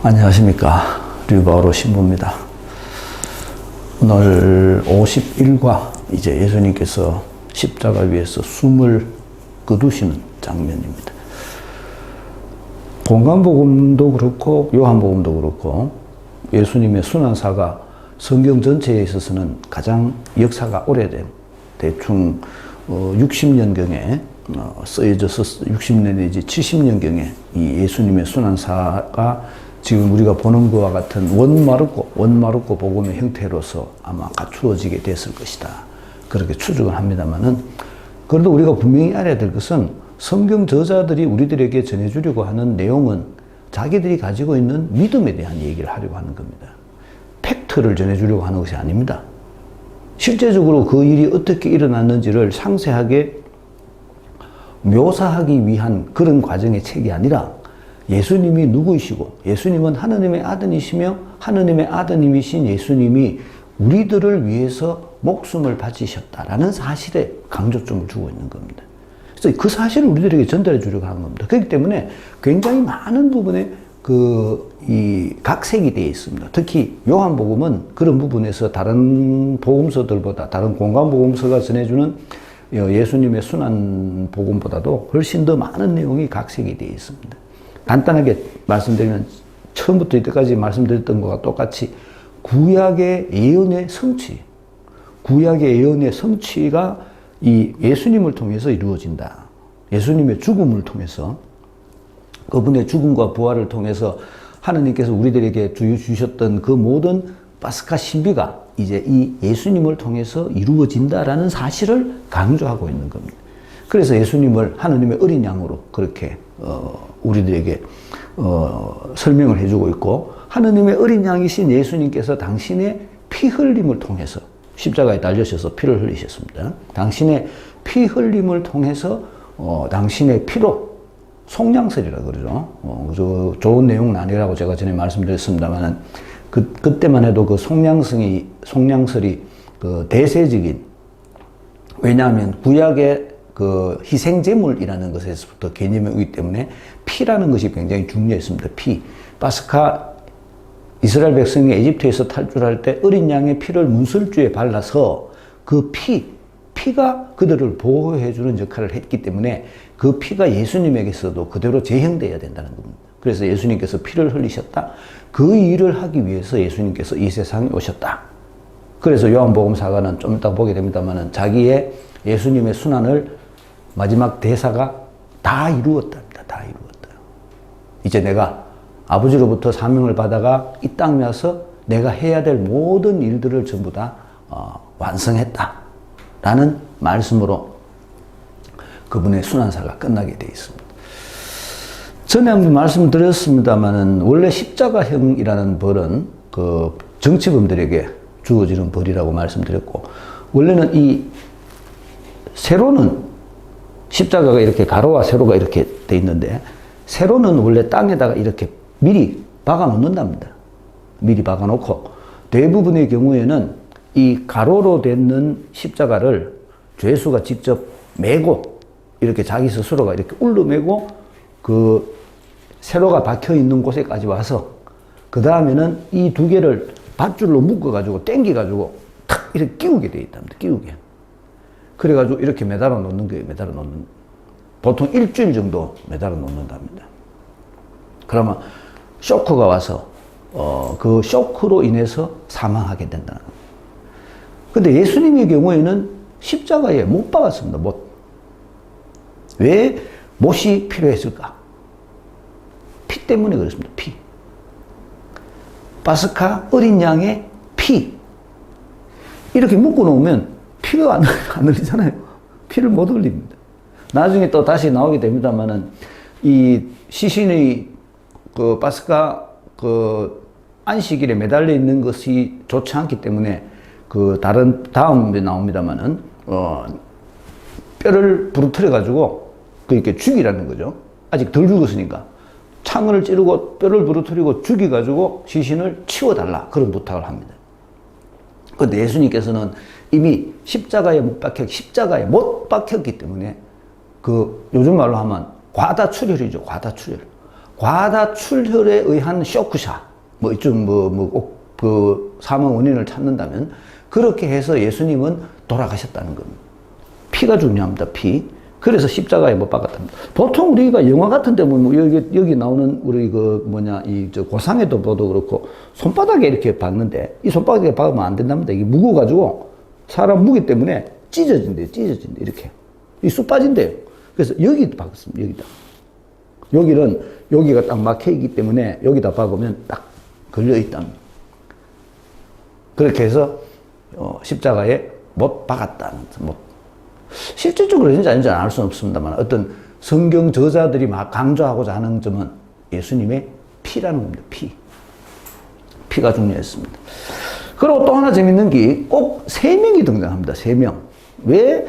안녕하십니까. 류바오로 신부입니다. 오늘 51과 이제 예수님께서 십자가 위에서 숨을 거두시는 장면입니다. 공간복음도 그렇고 요한복음도 그렇고 예수님의 순환사가 성경 전체에 있어서는 가장 역사가 오래된 대충 60년경에 어, 쓰여져서 60년 내지 70년경에 이 예수님의 순환사가 지금 우리가 보는 것과 같은 원마르고 원마르고 복음의 형태로서 아마 갖추어지게 됐을 것이다. 그렇게 추측을 합니다만은 그래도 우리가 분명히 알아야 될 것은 성경 저자들이 우리들에게 전해주려고 하는 내용은 자기들이 가지고 있는 믿음에 대한 얘기를 하려고 하는 겁니다. 팩트를 전해주려고 하는 것이 아닙니다. 실제적으로 그 일이 어떻게 일어났는지를 상세하게 묘사하기 위한 그런 과정의 책이 아니라 예수님이 누구이시고 예수님은 하느님의 아들이시며 하느님의 아드님이신 예수님이 우리들을 위해서 목숨을 바치셨다라는 사실에 강조점을 주고 있는 겁니다. 그래서 그 사실을 우리들에게 전달해 주려고 하는 겁니다. 그렇기 때문에 굉장히 많은 부분에 그, 이, 각색이 되어 있습니다. 특히 요한복음은 그런 부분에서 다른 복음서들보다, 다른 공간복음서가 전해주는 예수님의 순환 복음보다도 훨씬 더 많은 내용이 각색이 되어 있습니다. 간단하게 말씀드리면 처음부터 이때까지 말씀드렸던 것과 똑같이 구약의 예언의 성취, 구약의 예언의 성취가 이 예수님을 통해서 이루어진다. 예수님의 죽음을 통해서 그분의 죽음과 부활을 통해서 하느님께서 우리들에게 주셨던 그 모든 파스카 신비가 이제 이 예수님을 통해서 이루어진다라는 사실을 강조하고 있는 겁니다. 그래서 예수님을 하느님의 어린 양으로 그렇게 어, 우리들에게 어, 설명을 해주고 있고 하느님의 어린 양이신 예수님께서 당신의 피 흘림을 통해서 십자가에 달려셔서 피를 흘리셨습니다. 당신의 피 흘림을 통해서 어, 당신의 피로 속량설이라 그러죠. 어, 저, 좋은 내용은 아니라고 제가 전에 말씀드렸습니다만 그, 그때만 해도 그 속량성이, 속량설이 그 대세적인 왜냐하면 구약의 그 희생제물이라는 것에서부터 개념이 오기 때문에 피라는 것이 굉장히 중요했습니다. 피. 파스카 이스라엘 백성이 에집트에서 탈출할 때 어린 양의 피를 문설주에 발라서 그 피, 피가 그들을 보호해주는 역할을 했기 때문에 그 피가 예수님에게서도 그대로 재현되어야 된다는 겁니다. 그래서 예수님께서 피를 흘리셨다. 그 일을 하기 위해서 예수님께서 이 세상에 오셨다. 그래서 요한복음 사가는 좀 이따 보게 됩니다만은 자기의 예수님의 순환을 마지막 대사가 다 이루었답니다. 다 이루었다. 이제 내가 아버지로부터 사명을 받아가 이 땅에 와서 내가 해야 될 모든 일들을 전부 다 어, 완성했다. 라는 말씀으로 그분의 순환사가 끝나게 되어 있습니다. 전에 한번 말씀드렸습니다만은 원래 십자가형이라는 벌은 그 정치범들에게 주어지는 벌이라고 말씀드렸고 원래는 이 세로는 십자가가 이렇게 가로와 세로가 이렇게 돼 있는데 세로는 원래 땅에다가 이렇게 미리 박아 놓는답니다. 미리 박아 놓고 대부분의 경우에는 이 가로로 되는 십자가를 죄수가 직접 메고 이렇게 자기 스스로가 이렇게 울르매고 그 세로가 박혀 있는 곳에까지 와서 그 다음에는 이 두 개를 밧줄로 묶어가지고 땡겨가지고 탁 이렇게 끼우게 돼 있답니다. 끼우게. 그래가지고 이렇게 매달아 놓는 거예요. 매달아 놓는. 보통 일주일 정도 매달아 놓는답니다. 그러면 쇼크가 와서 어, 그 쇼크로 인해서 사망하게 된다는 겁니다. 근데 예수님의 경우에는 십자가에 못 박았습니다. 못. 왜 못이 필요했을까? 피 때문에 그렇습니다. 피. 파스카 어린 양의 피. 이렇게 묶어 놓으면 피가 안, 안 흘리잖아요. 피를 못 흘립니다. 나중에 또 다시 나오게 됩니다만은 이 시신의 그 파스카 그 안식일에 매달려 있는 것이 좋지 않기 때문에 그 다른 다음에 나옵니다만은 어 뼈를 부러뜨려 가지고 그 이렇게 죽이라는 거죠. 아직 덜 죽었으니까 창을 찌르고 뼈를 부러뜨리고 죽이 가지고 시신을 치워 달라 그런 부탁을 합니다. 그런데 예수님께서는 이미 십자가에 못 박혀 십자가에 못 박혔기 때문에 그 요즘 말로 하면 과다출혈이죠. 과다출혈. 과다 출혈에 의한 쇼크샷, 뭐 이쯤 뭐뭐그 사망 원인을 찾는다면 그렇게 해서 예수님은 돌아가셨다는 겁니다. 피가 중요합니다. 피. 그래서 십자가에 못 박았답니다. 보통 우리가 영화 같은 데 보면 여기, 여기 나오는 우리 그 뭐냐, 이 저 고상에도 보도 그렇고 손바닥에 이렇게 박는데 이 손바닥에 박으면 안 된답니다. 이게 무거워 가지고 사람 무기 때문에 찢어진대요. 찢어진대. 이렇게. 이쑥 빠진대요. 그래서 여기 박았습니다. 여기다. 여기는 여기가 딱 막혀 있기 때문에 여기다 박으면 딱 걸려 있답니다. 그렇게 해서 어, 십자가에 못 박았다는 못 실질적으로 진짜 아닌지 알 수는 없습니다만 어떤 성경 저자들이 막 강조하고자 하는 점은 예수님의 피라는 겁니다. 피. 피가 중요했습니다. 그리고 또 하나 재밌는 게 꼭 세 명이 등장합니다. 세 명. 왜?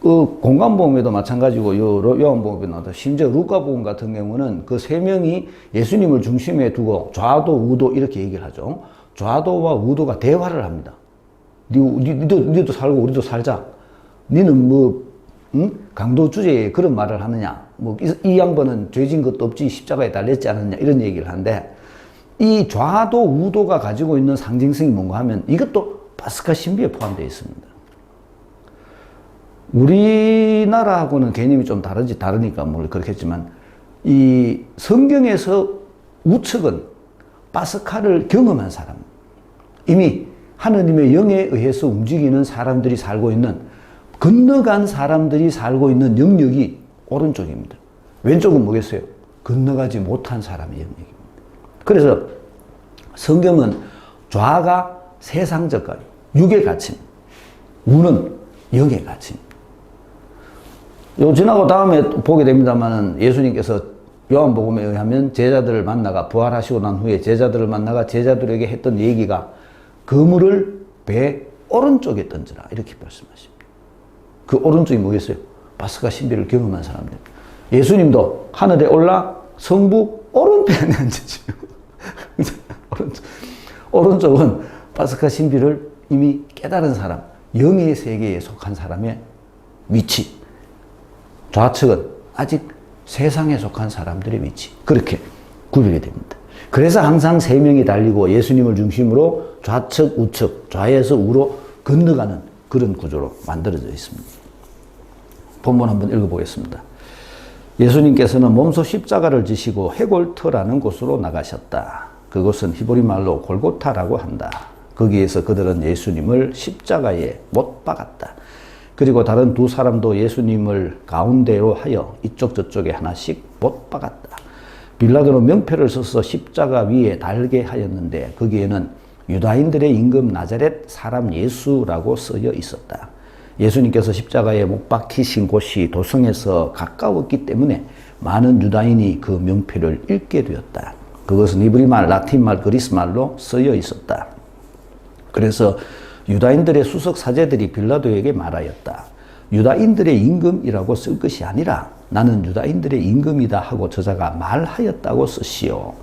그 공간복음에도 마찬가지고 요 요한복음에 나왔다. 심지어 루카복음 같은 경우는 그 세 명이 예수님을 중심에 두고 좌도 우도 이렇게 얘기를 하죠. 좌도와 우도가 대화를 합니다. 니, 니, 니도, 니도 살고 우리도 살자. 니는 뭐, 응? 강도 주제에 그런 말을 하느냐. 뭐, 이, 이 양반은 죄진 것도 없지 십자가에 달렸지 않느냐. 이런 얘기를 하는데, 이 좌도, 우도가 가지고 있는 상징성이 뭔가 하면 이것도 파스카 신비에 포함되어 있습니다. 우리나라하고는 개념이 좀 다르지, 다르니까 뭐 그렇겠지만, 이 성경에서 우측은 파스카를 경험한 사람. 이미 하느님의 영에 의해서 움직이는 사람들이 살고 있는 건너간 사람들이 살고 있는 영역이 오른쪽입니다. 왼쪽은 뭐겠어요? 건너가지 못한 사람의 영역입니다. 그래서 성경은 좌가 세상적 가치, 육의 가치, 우는 영의 가치. 요 지나고 다음에 보게 됩니다만 예수님께서 요한복음에 의하면 제자들을 만나가 부활하시고 난 후에 제자들을 만나가 제자들에게 했던 얘기가 그물을 배 오른쪽에 던져라 이렇게 말씀하십니다. 그 오른쪽이 뭐겠어요? 바스가 신비를 경험한 사람들. 예수님도 하늘에 올라 성부 오른편에 앉으시고 오른쪽. 오른쪽은 바스카 신비를 이미 깨달은 사람, 영의 세계에 속한 사람의 위치. 좌측은 아직 세상에 속한 사람들의 위치. 그렇게 구별이 됩니다. 그래서 항상 세 명이 달리고 예수님을 중심으로 좌측, 우측, 좌에서 우로 건너가는 그런 구조로 만들어져 있습니다. 본문 한번 읽어보겠습니다. 예수님께서는 몸소 십자가를 지시고 해골터라는 곳으로 나가셨다. 그곳은 히브리 말로 골고타라고 한다. 거기에서 그들은 예수님을 십자가에 못 박았다. 그리고 다른 두 사람도 예수님을 가운데로 하여 이쪽 저쪽에 하나씩 못 박았다. 빌라도는 명패를 써서 십자가 위에 달게 하였는데 거기에는 유다인들의 임금 나자렛 사람 예수라고 쓰여 있었다. 예수님께서 십자가에 못 박히신 곳이 도성에서 가까웠기 때문에 많은 유다인이 그 명패를 읽게 되었다. 그것은 이브리말, 라틴말, 그리스말로 쓰여 있었다. 그래서 유다인들의 수석 사제들이 빌라도에게 말하였다. 유다인들의 임금이라고 쓸 것이 아니라 나는 유다인들의 임금이다 하고 저자가 말하였다고 쓰시오.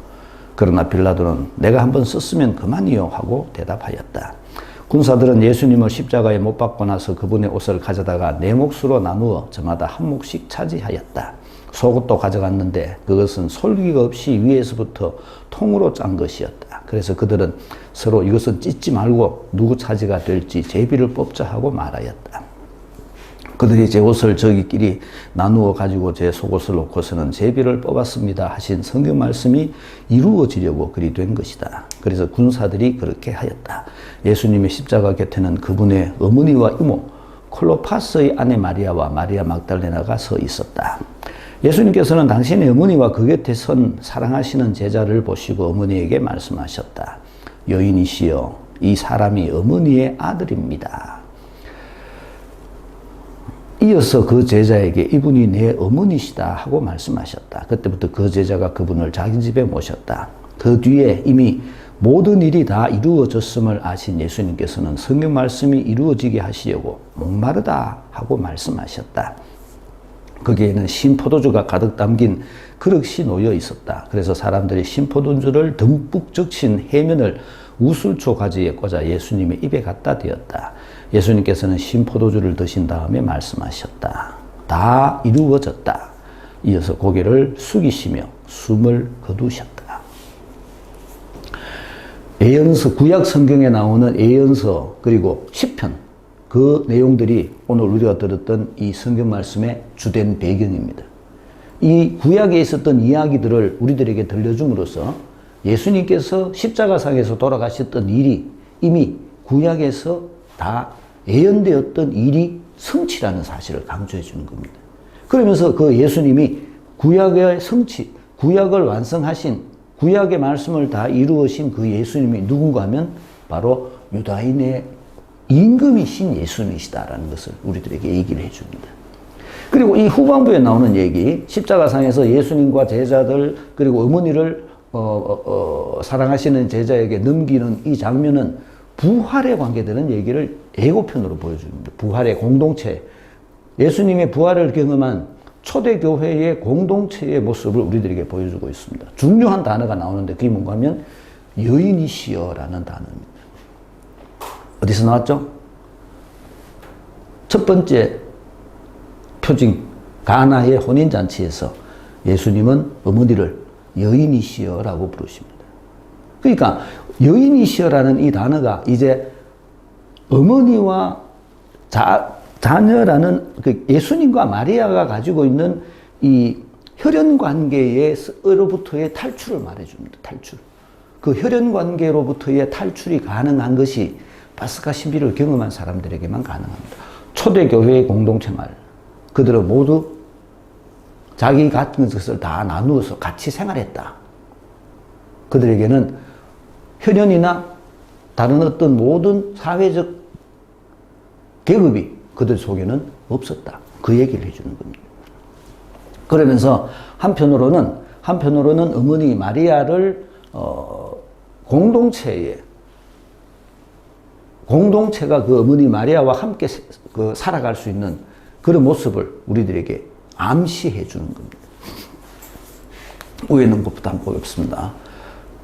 그러나 빌라도는 내가 한번 썼으면 그만이요 하고 대답하였다. 군사들은 예수님을 십자가에 못 박고 나서 그분의 옷을 가져다가 네 몫으로 나누어 저마다 한 몫씩 차지하였다. 속옷도 가져갔는데 그것은 솔기가 없이 위에서부터 통으로 짠 것이었다. 그래서 그들은 서로 이것은 찢지 말고 누구 차지가 될지 제비를 뽑자 하고 말하였다. 그들이 제 옷을 저기끼리 나누어 가지고 제 속옷을 놓고서는 제비를 뽑았습니다 하신 성경 말씀이 이루어지려고 그리 된 것이다. 그래서 군사들이 그렇게 하였다. 예수님의 십자가 곁에는 그분의 어머니와 이모 클로파스의 아내 마리아와 마리아 막달레나가 서 있었다. 예수님께서는 당신의 어머니와 그 곁에 선 사랑하시는 제자를 보시고 어머니에게 말씀하셨다. 여인이시여, 이 사람이 어머니의 아들입니다. 이어서 그 제자에게 이분이 내 어머니시다 하고 말씀하셨다. 그때부터 그 제자가 그분을 자기 집에 모셨다. 그 뒤에 이미 모든 일이 다 이루어졌음을 아신 예수님께서는 성경 말씀이 이루어지게 하시려고 목마르다 하고 말씀하셨다. 거기에는 신포도주가 가득 담긴 그릇이 놓여 있었다. 그래서 사람들이 신포도주를 듬뿍 적신 해면을 우술초 가지에 꽂아 예수님의 입에 갖다 대었다. 예수님께서는 신포도주를 드신 다음에 말씀하셨다. 다 이루어졌다. 이어서 고개를 숙이시며 숨을 거두셨다. 예언서 구약 성경에 나오는 예언서 그리고 시편 그 내용들이 오늘 우리가 들었던 이 성경 말씀의 주된 배경입니다. 이 구약에 있었던 이야기들을 우리들에게 들려줌으로써 예수님께서 십자가상에서 돌아가셨던 일이 이미 구약에서 다 예언되었던 일이 성취라는 사실을 강조해 주는 겁니다. 그러면서 그 예수님이 구약의 성취, 구약을 완성하신 구약의 말씀을 다 이루으신 그 예수님이 누군가 하면 바로 유다인의 임금이신 예수님이시다라는 것을 우리들에게 얘기를 해줍니다. 그리고 이 후반부에 나오는 얘기, 십자가상에서 예수님과 제자들 그리고 어머니를 어, 어, 어, 사랑하시는 제자에게 넘기는 이 장면은 부활에 관계되는 얘기를 예고편으로 보여줍니다. 부활의 공동체, 예수님의 부활을 경험한 초대교회의 공동체의 모습을 우리들에게 보여주고 있습니다. 중요한 단어가 나오는데 그게 뭔가 하면 여인이시여라는 단어입니다. 어디서 나왔죠? 첫 번째 표징, 가나의 혼인잔치에서 예수님은 어머니를 여인이시여라고 부르십니다. 그러니까 여인이시여라는 이 단어가 이제 어머니와 자, 자녀라는 그 예수님과 마리아가 가지고 있는 이 혈연 관계에로부터의 탈출을 말해줍니다. 탈출. 그 혈연 관계로부터의 탈출이 가능한 것이 파스카 신비를 경험한 사람들에게만 가능합니다. 초대교회의 공동체 말. 그들은 모두 자기 같은 것을 다 나누어서 같이 생활했다. 그들에게는 혈연이나 다른 어떤 모든 사회적 계급이 그들 속에는 없었다. 그 얘기를 해주는 겁니다. 그러면서 한편으로는 한편으로는 어머니 마리아를 어, 공동체에 공동체가 그 어머니 마리아와 함께 그 살아갈 수 있는 그런 모습을 우리들에게 암시해 주는 겁니다. 위에 있는 것부터 한번 보겠습니다.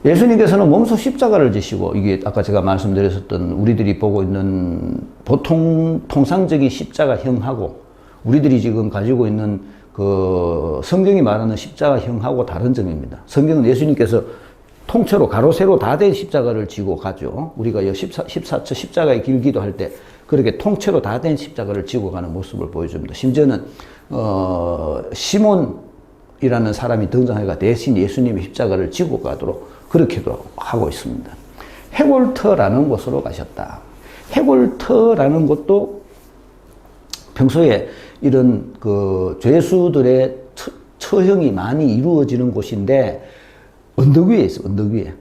예수님께서는 몸소 십자가를 지시고 이게 아까 제가 말씀드렸었던 우리들이 보고 있는 보통 통상적인 십자가형하고 우리들이 지금 가지고 있는 그 성경이 말하는 십자가형하고 다른 점입니다. 성경은 예수님께서 통째로 가로 세로 다 된 십자가를 지고 가죠. 우리가 14, 14처 십자가의 길기도 할 때 그렇게 통째로 다 된 십자가를 지고 가는 모습을 보여줍니다. 심지어는 어, 시몬이라는 사람이 등장해가 대신 예수님의 십자가를 지고 가도록 그렇게도 하고 있습니다. 해골터라는 곳으로 가셨다. 해골터라는 곳도 평소에 이런 그 죄수들의 처형이 많이 이루어지는 곳인데 언덕 위에 있어, 언덕 위에.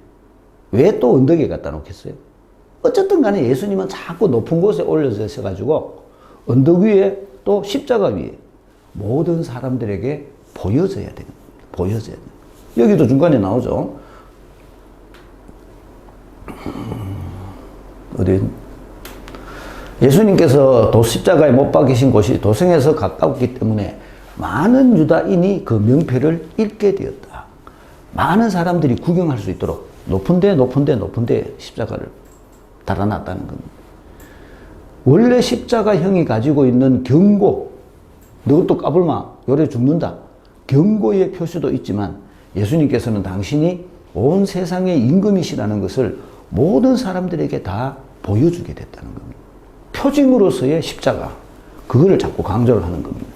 왜 또 언덕에 갖다 놓겠어요? 어쨌든 간에 예수님은 자꾸 높은 곳에 올려져 가지고 언덕 위에 또 십자가 위에 모든 사람들에게 보여져야 됩니다. 보여져야 됩니다. 여기도 중간에 나오죠. 어디 예수님께서 도 십자가에 못 박히신 곳이 도성에서 가까웠기 때문에 많은 유다인이 그 명패를 읽게 되었다. 많은 사람들이 구경할 수 있도록 높은데 높은데 높은데 십자가를 달아놨다는 겁니다. 원래 십자가형이 가지고 있는 경고, 너것도 까불마, 요래 죽는다. 경고의 표시도 있지만 예수님께서는 당신이 온 세상의 임금이시라는 것을 모든 사람들에게 다 보여주게 됐다는 겁니다. 표징으로서의 십자가. 그거를 자꾸 강조를 하는 겁니다.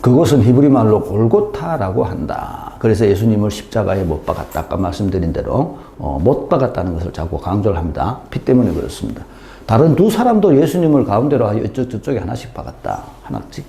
그것은 히브리 말로 골고타라고 한다. 그래서 예수님을 십자가에 못 박았다. 아까 말씀드린 대로 어, 못 박았다는 것을 자꾸 강조를 합니다. 피 때문에 그렇습니다. 다른 두 사람도 예수님을 가운데로 이쪽 저쪽에 하나씩 박았다. 하나씩.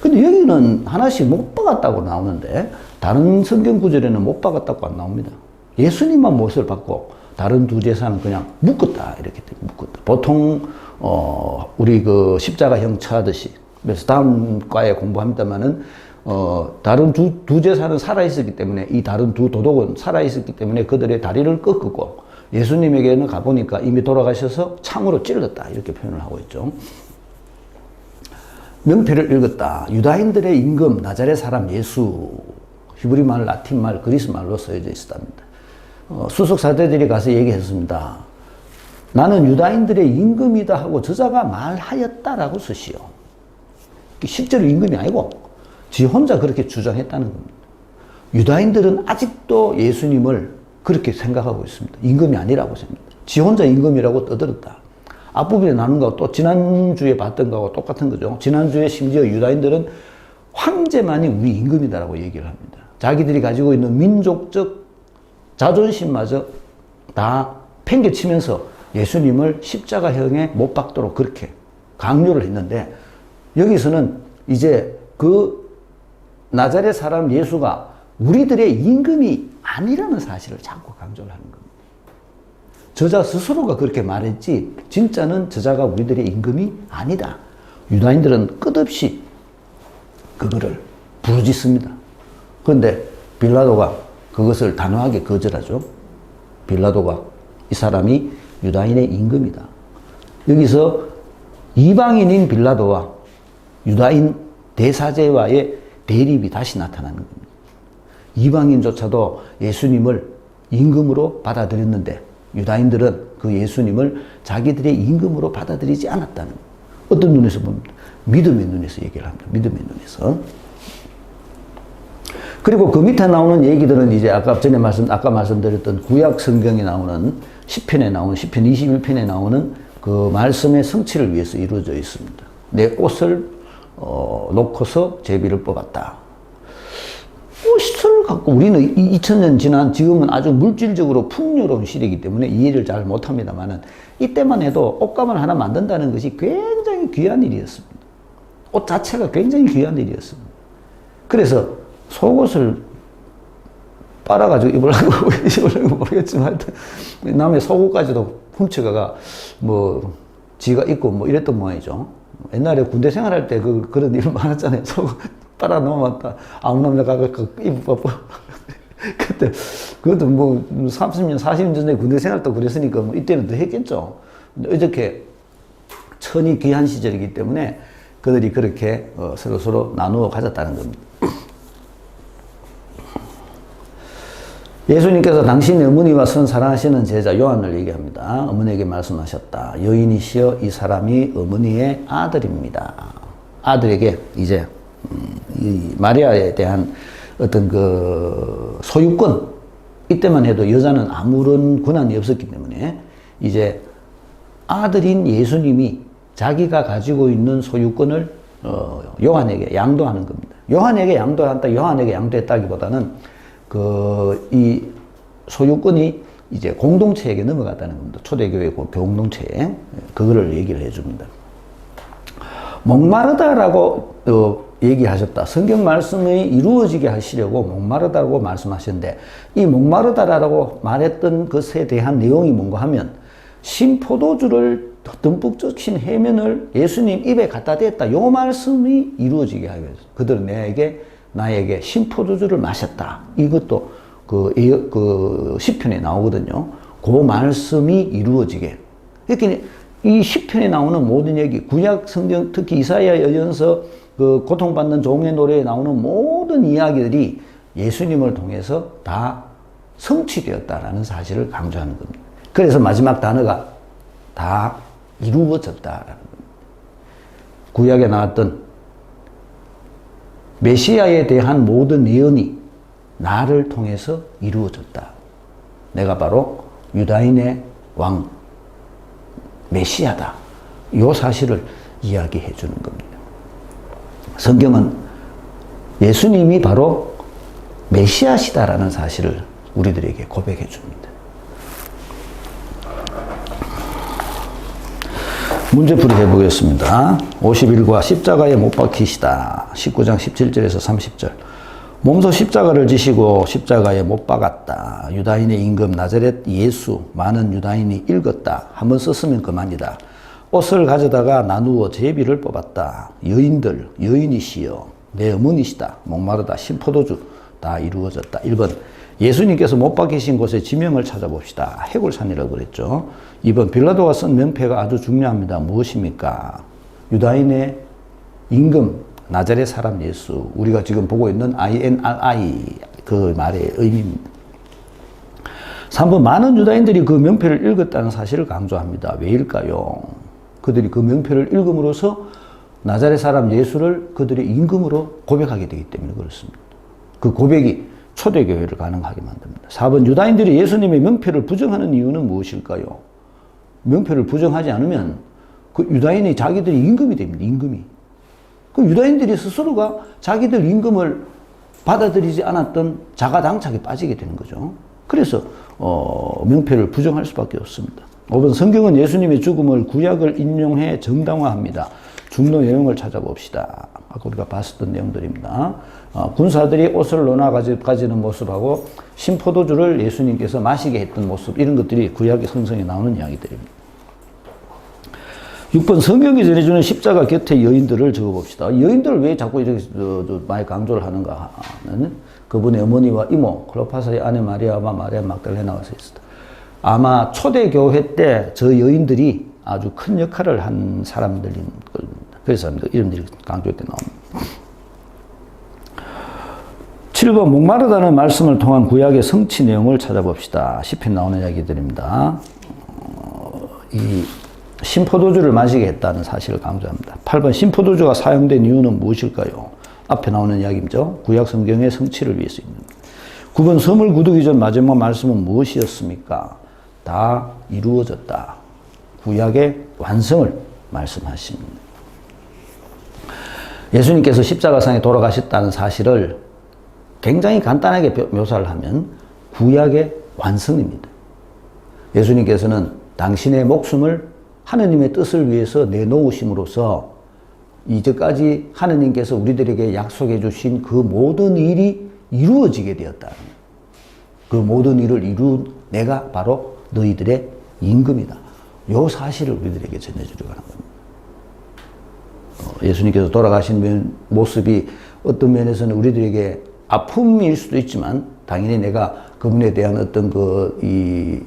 근데 여기는 하나씩 못 박았다고 나오는데 다른 성경 구절에는 못 박았다고 안 나옵니다. 예수님만 못을 받고 다른 두 제사는 그냥 묶었다 이렇게 묶었다. 보통 어 우리 그 십자가 형처하듯이 그래서 다음 과에 공부합니다만은 어 다른 두, 두 제사는 살아 있었기 때문에 이 다른 두 도덕은 살아 있었기 때문에 그들의 다리를 꺾고 예수님에게는 가보니까 이미 돌아가셔서 창으로 찔렀다 이렇게 표현을 하고 있죠. 명패를 읽었다. 유다인들의 임금 나자렛 사람 예수 히브리 말, 라틴 말, 그리스 말로 써져 있었답니다. 어, 수석 사대들이 가서 얘기했습니다. 나는 유다인들의 임금이다 하고 저자가 말하였다라고 쓰시오. 실제로 임금이 아니고 지 혼자 그렇게 주장했다는 겁니다. 유다인들은 아직도 예수님을 그렇게 생각하고 있습니다. 임금이 아니라고 생각합니다. 지 혼자 임금이라고 떠들었다. 앞부분에 나눈 거하고 또 지난주에 봤던 거하고 똑같은 거죠. 지난주에 심지어 유다인들은 황제만이 우리 임금이다라고 얘기를 합니다. 자기들이 가지고 있는 민족적 자존심마저 다 팽개치면서 예수님을 십자가형에 못 박도록 그렇게 강요를 했는데 여기서는 이제 그 나자렛 사람 예수가 우리들의 임금이 아니라는 사실을 자꾸 강조를 하는 겁니다. 저자 스스로가 그렇게 말했지 진짜는 저자가 우리들의 임금이 아니다. 유다인들은 끝없이 그거를 부르짖습니다. 그런데 빌라도가 그것을 단호하게 거절하죠. 빌라도가 이 사람이 유다인의 임금이다. 여기서 이방인인 빌라도와 유다인 대사제와의 대립이 다시 나타나는 겁니다. 이방인조차도 예수님을 임금으로 받아들였는데 유다인들은 그 예수님을 자기들의 임금으로 받아들이지 않았다는. 어떤 눈에서 봅니다. 믿음의 눈에서 얘기를 합니다. 믿음의 눈에서. 그리고 그 밑에 나오는 얘기들은 이제 아까 전에 말씀, 아까 말씀드렸던 구약 성경에 나오는 10편에 나오는, 10편 21편에 나오는 그 말씀의 성취를 위해서 이루어져 있습니다. 내 옷을 어, 놓고서 제비를 뽑았다. 옷을 갖고 우리는 2000년 지난 지금은 아주 물질적으로 풍요로운 시대이기 때문에 이해를 잘 못합니다만은 이때만 해도 옷감을 하나 만든다는 것이 굉장히 귀한 일이었습니다. 옷 자체가 굉장히 귀한 일이었습니다. 그래서 속옷을 빨아가지고 입으려고 입으려고 모르겠지만 남의 속옷까지도 훔쳐가가 뭐 지가 입고 뭐 이랬던 모양이죠. 옛날에 군대 생활할 때 그 그런 일 많았잖아요. 속옷 빨아 놓으면 아무나 가가 입고 그때 그것도 뭐 30년 40년 전에 군대 생활 때 그랬으니까 뭐 이때는 더 했겠죠. 어저께 천이 귀한 시절이기 때문에 그들이 그렇게 어, 서로 서로 나누어 가졌다는 겁니다. 예수님께서 당신의 어머니와 선 사랑하시는 제자 요한을 얘기합니다. 어머니에게 말씀하셨다. 여인이시여 이 사람이 어머니의 아들입니다. 아들에게 이제 음, 이 마리아에 대한 어떤 그 소유권 이때만 해도 여자는 아무런 권한이 없었기 때문에 이제 아들인 예수님이 자기가 가지고 있는 소유권을 어, 요한에게 양도하는 겁니다. 요한에게 양도한다, 요한에게 양도했다기보다는 그 이 소유권이 이제 공동체에게 넘어갔다는 겁니다. 초대교회 그 공동체에 그거를 얘기를 해줍니다. 목마르다라고 어, 얘기하셨다. 성경 말씀이 이루어지게 하시려고 목마르다고 말씀하셨는데 이 목마르다라고 말했던 것에 대한 내용이 뭔가 하면 신포도주를 듬뿍 적신 해면을 예수님 입에 갖다 댔다. 요 말씀이 이루어지게 하기 위해서 그들은 내게 나에게 신포도주를 마셨다. 이것도 그, 그 10편에 나오거든요. 그 말씀이 이루어지게. 이렇게 이 10편에 나오는 모든 얘기, 구약 성경, 특히 이사야 여전서 그 고통받는 종의 노래에 나오는 모든 이야기들이 예수님을 통해서 다 성취되었다라는 사실을 강조하는 겁니다. 그래서 마지막 단어가 다 이루어졌다라는 겁니다. 구약에 나왔던 메시아에 대한 모든 예언이 나를 통해서 이루어졌다. 내가 바로 유다인의 왕 메시아다. 이 사실을 이야기해 주는 겁니다. 성경은 예수님이 바로 메시아시다라는 사실을 우리들에게 고백해 줍니다. 문제풀이 해보겠습니다. 51과 십자가에 못 박히시다. 19장 17절에서 30절. 몸소 십자가를 지시고 십자가에 못 박았다. 유다인의 임금 나자렛 예수 많은 유다인이 읽었다. 한번 썼으면 그만이다. 옷을 가져다가 나누어 제비를 뽑았다. 여인들 여인이시여 내 어머니시다. 목마르다. 신포도주 다 이루어졌다. 1번 예수님께서 못 박히신 곳에 지명을 찾아봅시다. 해골산이라고 그랬죠. 2번 빌라도가 쓴 명패가 아주 중요합니다. 무엇입니까? 유다인의 임금 나자렛 사람 예수 우리가 지금 보고 있는 INRI 그 말의 의미입니다. 3번 많은 유다인들이 그 명패를 읽었다는 사실을 강조합니다. 왜일까요? 그들이 그 명패를 읽음으로써 나자렛 사람 예수를 그들의 임금으로 고백하게 되기 때문에 그렇습니다. 그 고백이 초대교회를 가능하게 만듭니다. 4번 유다인들이 예수님의 명패를 부정하는 이유는 무엇일까요? 명패를 부정하지 않으면 그 유다인이 자기들이 임금이 됩니다. 임금이. 그 유다인들이 스스로가 자기들 임금을 받아들이지 않았던 자가당착에 빠지게 되는 거죠. 그래서 어, 명패를 부정할 수밖에 없습니다. 5번 성경은 예수님의 죽음을 구약을 인용해 정당화합니다. 중도 내용을 찾아봅시다. 아까 우리가 봤었던 내용들입니다. 어, 군사들이 옷을 가지- 가지는 모습하고 신포도주를 예수님께서 마시게 했던 모습 이런 것들이 구약의 성성에 나오는 이야기들입니다. 6번 성경이 전해주는 십자가 곁에 여인들을 적어봅시다. 여인들을 왜 자꾸 이렇게 저, 저 많이 강조를 하는가 하면 그분의 어머니와 이모 클로파사의 아내 마리아와 마리아 막달레나가 서 있었다. 아마 초대교회 때 저 여인들이 아주 큰 역할을 한 사람들인 겁니다. 그래서 이름들이 강조했게 나옵니다. 7번 목마르다는 말씀을 통한 구약의 성취 내용을 찾아봅시다. 10편 나오는 이야기들입니다. 어, 이 신포도주를 마시게 했다는 사실을 강조합니다. 8번 신포도주가 사용된 이유는 무엇일까요? 앞에 나오는 이야기죠. 구약 성경의 성취를 위해서입니다. 9번 섬을 굳기 전 마지막 말씀은 무엇이었습니까? 다 이루어졌다. 구약의 완성을 말씀하십니다. 예수님께서 십자가상에 돌아가셨다는 사실을 굉장히 간단하게 묘- 묘사를 하면 구약의 완성입니다. 예수님께서는 당신의 목숨을 하느님의 뜻을 위해서 내놓으심으로써 이제까지 하느님께서 우리들에게 약속해 주신 그 모든 일이 이루어지게 되었다. 그 모든 일을 이룬 내가 바로 너희들의 임금이다. 요 사실을 우리들에게 전해주려고 하는 겁니다. 어, 예수님께서 돌아가신 면- 모습이 어떤 면에서는 우리들에게 아픔일 수도 있지만 당연히 내가 그분에 대한 어떤 그 이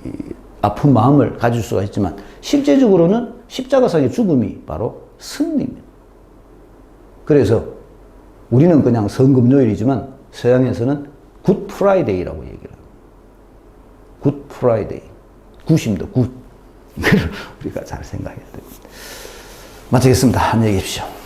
아픈 마음을 가질 수가 있지만 실제적으로는 십자가상의 죽음이 바로 승리입니다. 그래서 우리는 그냥 성금요일이지만 서양에서는 굿 프라이데이라고 얘기를 합니다. 굿 프라이데이. 굿입니다. 굿. 이걸 우리가 잘 생각해야 됩니다. 마치겠습니다. 안녕히 계십시오.